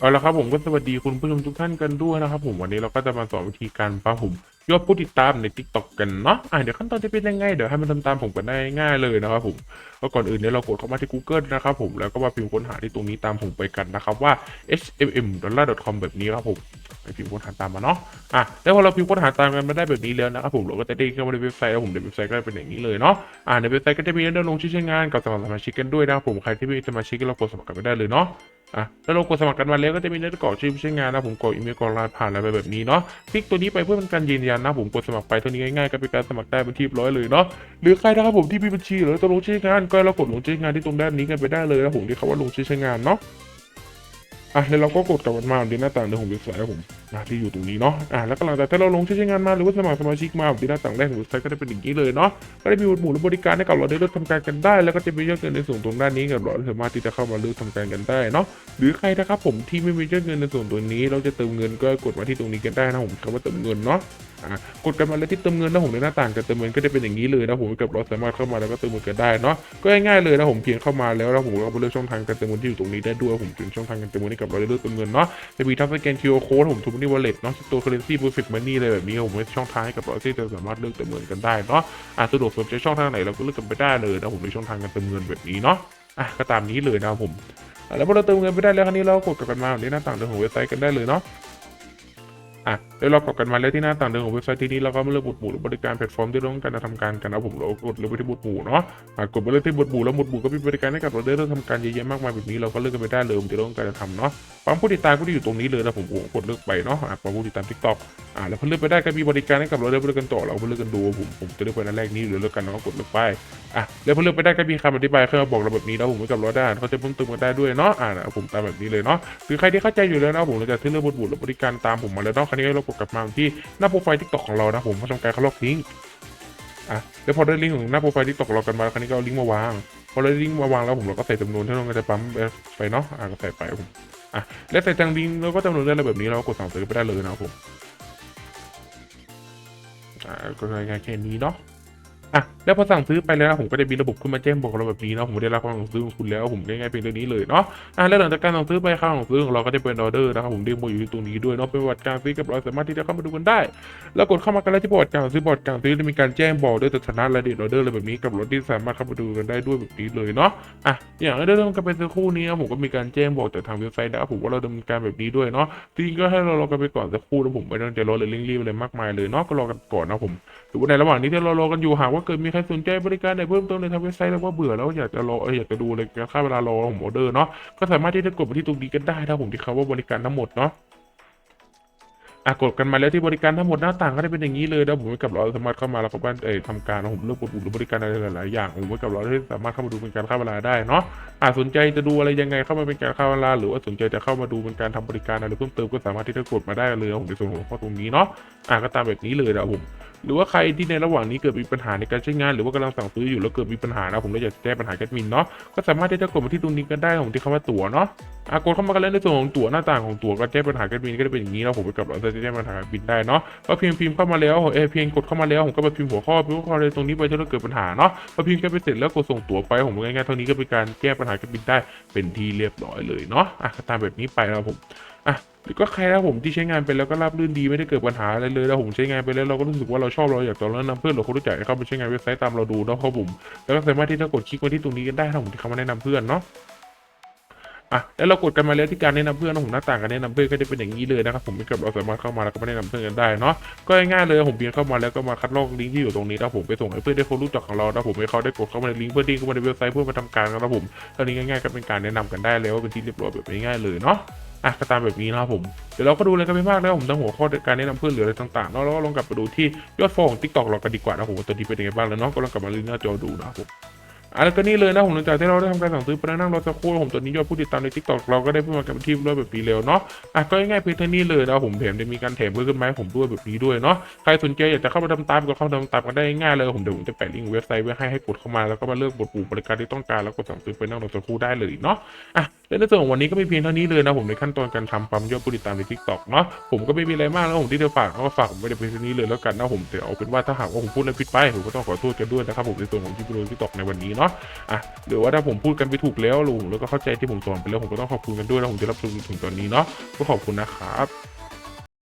เอาละครับผมก็สวัสดีคุณผู้ชมทุกท่านกันด้วยนะครับผมวันนี้เราก็จะมาสอนวิธีการปั๊มผมยอดผู้ติดตามใน t ิ k t o k กันเนาะอะเดี๋ยวขั้นตอนจะเป็นยังไงเดี๋ยวให้มันทำตามผมกันได้ง่ายเลยนะครับผมก็ก่อนอื่นเนี่ยเรากดเข้ามาที่ Google นะครับผมแล้วก็มาพิมพ์ค้นหาที่ตรงนี้ตามผมไปกันนะครับว่า hmm.com แบบนี้ครับผมไปพิมพ์ค้นหาตามมาเนาะอะแล้วพอเราพิมพ์ค้นหาตามกันมาได้แบบนี้แล้วนะครับผมเราก็จะได้เข้ามาในเว็บไซต์แล้วผมในเว็บไซต์ก็จะเป็นอย่างนี้เลยเนาะอะในเว็บไซต์ก็จะมีเรื่องลงชื่อใช้งานกับสมัครสมาชิกกันด้วยนะครับผมใครที่ไม่สมาชิกก็เรากดสมัครกันไปได้เลยเนาะ อะแล้วเรากดสมัครกันมาแล้วก็จะมีเนื้อกรอกชื่อผู้ใช้งานนะผมกรอกอีเมลกรอกรหัสผ่านอะไรไปแบบนี้เนาะคลิกตัวนี้ไปเพื่อเป็นการยืนยันนะผมกดสมัครไปเท่านี้ง่ายๆก็เป็นการสมัครได้เป็นที่ร้อยเลยเนาะหรือใครนะครับผมที่มีบัญชีหรือต้องลงชื่อใช้งานก็เรากดลงชื่อใช้งานที่ตรงด้านนี้กันไปได้เลยนะผมที่เขาว่าลงชื่อใช้งานเนาะ อะแล้วเราก็กดกลับมาที่หน้าต่างเดิมของเว็บไซต์ครับผมนะที่อยู่ตรงนี้เนาะอะแล้วก็หลังจากที่เราลงชื่อใช้งานมาหรือว่าสมัครสมาชิกมาที่หน้าต่างแรกของเว็บไซต์ก็จะเป็นอย่างนี้เลยเนาะก็ได้มีหมวดหมู่และบริการให้กับเราได้เลือกทำการกันได้ แล้วก็จะมียอดเงินในส่วนตรงด้านนี้กับเราสามารถที่จะเข้ามาเลือกทำการกันได้เนาะหรือใครนะครับผมที่ไม่มียอดเงินในส่วนตัวนี้ เราจะเติมเงินก็กดมาที่ตรงนี้กันได้นะผมคำว่าเติมเงินเนาะ กดกันมาแล้วที่เติมเงินนะผมในหน้าต่างการเติมเงินก็จะเป็นอย่างนี้เลยนะผมกับเราสามารถเข้ามาแล้วก็เติมเงินกันได้เนาะก็ง่ายๆเลยนะผมเพียงเข้ามาแล้วนะผมก็ไปเลือกช่องทางการเติมเงินที่อยู่ตรงนี้ได้ด้วยผมเป็นช่องทางการเติมเงินให้กับเราได้เลือกเติมเงินเนาะจะมีทั้งสแกน QR code ผมทูนนี่วอลเล็ตเนาะตัวเคอร์เรนซีบูฟิกมันนี่อะไรแบบนี้ผมเป็นช่องทางให้กับเราที่จะสามารถเลือกเติมเงินกันได้เนาะอะสะดวกสนใจช่องทางไหนเราก็เลือกกันไปได้เลยนะผมในช่องทางการเติมเงินแบบนี้เนาะอะก็ตามนี้เลยนะผมแล้วพอเราเติมเงินไปได้แล้วคราวนี้เรากดกลับมาที่หน้าต่างเดิมของเว็บไซต์กันได้เลยเนาะ อะแล้วเรากดกันมาแล้วที่หน้าต่างเดิมของเว็บไซต์ที่นี้เราก็มาเลือกหมวดหมู่หรือบริการแพลตฟอร์มที่ต้องการจะทำการกันนะผมเรากดเลือกไปที่หมวดหมู่เนาะอะกดไปเลือกที่หมวดหมู่แล้วหมวดหมู่ก็มีบริการให้กับเราได้เลือกทำการเยอะแยะมากมายแบบนี้เราก็เลือกกันไปได้เลยที่ต้องการจะทำเนาะปั๊มผู้ติดตามก็ที่อยู่ตรงนี้เลยนะผมกดเลือกไปเนาะปั๊มผู้ติดตามทิกตอกอ่าแล้วพอเลือกไปได้ก็มีบริการให้กับเราได้เลือกกันต่อเราไปเลือกกันดูผมผมจะเลือกไปนันแรกนี้หรือเลือกกันแล้วก็กดเลือกไปอะแล้วพอเลือกไปได้ก็มีคำอธิบายเข้ามาบอกเราแบบนี้แล้วผมกับราได้เขาจะเพิ่มเติมกันได้ด้วยเนาะอ่านะผมตามแบบนี้เลยเนาะหรือใครที่เข้าใจอยู่แล้วนะผมเราจะที่เลือกบทบุตรและบริการตามผมมาแล้วเนาะคราวนี้เรากดกลับมาที่หน้าโปรไฟล์ทิกตอกของเรานะผมก็ทำการเขาล็อกลิงอะแล้วพอได้ลิงก์ของหน้าโปรไฟล์ทิกตอกเรากันมาคราวนี้ก็เอาลิงก์มาวางพอได้ลิงก์มาวางแล้วผมเราก็ใส่จำนวนที่เราจะปั๊มไปเนาะอะก็ใส่ไปผมอะแล้วใส่จังลิงก์เราก็จำนวนได้เลยแบบนี้เรากดสั่งซื้อไปได้เลยนะผมอ่าก็ง่ายแค่นี้เนาะ อะแล้วพอสั่งซื้อไปแล้วนะผมก็จะมีระบบขึ้นมาแจ้งบอกเราแบบนี้เนาะผมได้รับความสั่งซื้อของคุณแล้วผมง่ายๆเป็นเรื่องนี้เลยเนาะอะแล้วหลังจากการสั่งซื้อไปค่าของซื้อของเราก็จะเป็นออเดอร์นะครับผมเด้งมาอยู่ที่ตรงนี้ด้วยเนาะเป็นประวัติการซื้อกับเราสามารถที่จะเข้ามาดูกันได้ แล้วกดเข้ามากันแล้วที่ประวัติการซื้อประวัติการซื้อจะมีการแจ้งบอกด้วยสถานะรายละเอียดออเดอร์อะไรแบบนี้กับรถที่สามารถเข้ามาดูกันได้ด้วยแบบนี้เลยเนาะอะอย่างเรื่องกันไปสักครู่นี้ผมก็มีการแจ้งบอกจากทางเว็บไซต์นะครับผมว่าเราดำเนินการแบบนี้ด้วยเนาะจริงก็ให้เรารอกันไปก่อนสักครู่แล้วผมไม่ต้องใจร้อนเลยเร่งรีบอะไรมากมายเลยเนาะก็รอกันก่อนนะผมหรือว่าในระหว่างนี้ที่เรารอกันอยู่หากว่าเกิดมีใครสนใจบริการใดเพิ่มเติมในทางเว็บไซต์แล้วว่าเบื่อแล้วอยากจะรออยากจะดูเลยค่าเวลารอผมออเดอร์เนาะก็สามารถที่จะกดไปที่ตรงนี้กันได้ถ้าผมที่เขาว่าบริการทั้งหมดเนาะอะกดกันมาแล้วที่บริการทั้งหมดหน้าต่างก็จะเป็นอย่างนี้เลยนะผมกับเราสามารถเข้ามาแล้วก็บ้านเอ่ยทำการผมเลือกกดปุ่มหรือบริการอะไรหลายๆอย่างผมกับเราที่สามารถเข้ามาดูเป็นการค่าเวลาได้เนาะอะสนใจจะดูอะไรยังไงเข้ามาเป็นการค่าเวลา หรือว่าสนใจจะเข้ามาดูเป็นการทำบริการอะไรเพิ่มเติมก็สามารถที่จะกดมาได้เลยผมในส่วนของข้อตรงนี้เนาะอะก็ตามแบบนี้เลยนะผม หรือว่าใครที่ในระหว่างนี้เกิดมีปัญหาในการใช้งาน หรือว่ากำลังสั่งซื้ออยู่แล้วเกิดมีปัญหานะผมเลยอยากจะแก้ปัญหาแอดมินเนาะก็สามารถที่จะกดมาที่ตรงนี้กันได้ผมที่คำว่าตั๋วเนาะอะกดเข้ามากันแล้วในส่วนของตั๋วหน้าต่างของตั๋วก็แก้ปัญหาแอดมินก็จะเป็นอย่างนี้นะผมไปกับเราจะแก้ปัญหาแอดมินได้เนาะก็เพียงพิมพ์เข้ามาแล้วเออเพียงกดเข้ามาแล้วผมก็ไปพิมพ์หัวข้อพิมพ์หัวข้ออะไรตรงนี้ไปถ้าเกิดปัญหาเนาะพอพิมพ์กันไปเสร็จแล้วกดส่งตั๋วไปผมง่ายๆเท่านี้ก็เป็นการแก้ปัญหาแอดมินได้เป็นที่เรียบร้อยเลยเนาะอะตามแบบนี้ไปนะครับผมอะ ก็ใครนะผมที่ใช้งานไปแล้วก็ราบรื่นดีไม่ได้เกิดปัญหาอะไรเลยแล้วผมใช้งานไปแล้วเราก็รู้สึกว่าเราชอบเราอยากจะแนะนำเพื่อนหรือคนรู้จักให้เข้าไปใช้งานเว็บไซต์ตามเราดูเนาะครับผมแล้วก็สามารถที่จะกดคลิกมาที่ตรงนี้กันได้ถ้าผมที่เขามาแนะนำเพื่อนเนาะอะแล้วเรากดกันมาแล้วที่การแนะนำเพื่อนนะผมหน้าต่างการแนะนำเพื่อนก็จะเป็นอย่างนี้เลยนะครับผมไม่กับเราสามารถเข้ามาแล้วก็มาแนะนำเพื่อนกันได้เนาะก็ง่ายๆเลยผมเพียงเข้ามาแล้วก็มาคัดลอกลิงก์ที่อยู่ตรงนี้นะผมไปส่งให้เพื่อนได้คนรู้จักของเรานะผมให้เขาได้กดเข้ามาในลิงก์เพื่อดิ้งเข้ามาในเว็บไซต์เพื่อมาทำการนะครับผมเท่านี้ง่ายๆก็เป็นการแนะนำกันได้แล้วว่าเป็นที่เรียบร้อยแบบง่ายๆเลยเนาะ อะก็ตามแบบนี้นะครับผม เดี๋ยวเราก็ดูเลยกันไปมากแล้วผมทั้งหัวข้อการแนะนำเพื่อนหรืออะไรต่างๆเนาะแล้วก็ลองกลับไปดูที่ยอดฟอลของทิกตอกเรากันดีกว่านะผมตัวนี้เป็นยังไงบ้างแล้วเนาะก็ลองกลับมาลืมหน้าจอดูนะครับผม อะแล้วก็นี่เลยนะผมหลังจากที่เราได้ทำการสั่งซื้อไปแล้วนั่งรอสักครู่ผมตัวนี้ยอดผู้ติดตามใน TikTok เราก็ได้เพิ่มมากันเป็นที่ด้วยแบบนี้เร็วเนาะอะก็ง่ายๆเพียงเท่านี้เลยนะผมแถมจะมีการแถมเพิ่มขึ้นมาให้ผมด้วยแบบนี้ด้วยเนาะใครสนใจอยากจะเข้ามาทำตามก็เข้ามาทำตามกันได้ง่ายเลยผมเดี๋ยวผมจะแปะลิงก์เว็บไซต์ไว้ให้ให้กดเข้ามาแล้วก็มาเลือกบทปุ่มบริการที่ต้องการแล้วก็สั่งซื้อไปนั่งรอสักครู่ได้เลยเนาะอะและในส่วนของวันนี้ก็ไมีเพียงเท่านี้เลยนะผมในขั้นตอนการทำปั๊มยอดผู้ติดตามใน t ิ k t o k เนาะผมก็ไม่มีอะไรมากแล้วผมที่จะฝากก็ฝากผมไม่ได้เพียงเท่านี้เลยแล้วกันนะผมแต่เอาเป็นว่าถ้าหากว่าผมพูดอะไรผิดไปผมก็ต้องขอโทษกันด้วยนะครับผมในส่วนของคลิปวิดีโอทิกตอกในวันนี้เนาะนาะอะหรือว่าถ้าผมพูดกันไปถูกแล้วลุงแล้วก็เข้าใจที่ผมสอนไปแล้วผมก็ต้องขอบคุณกันด้วยแล้วผมจะรับชมถึงตอนนี้เนาะก็ขอบคุณนะครับ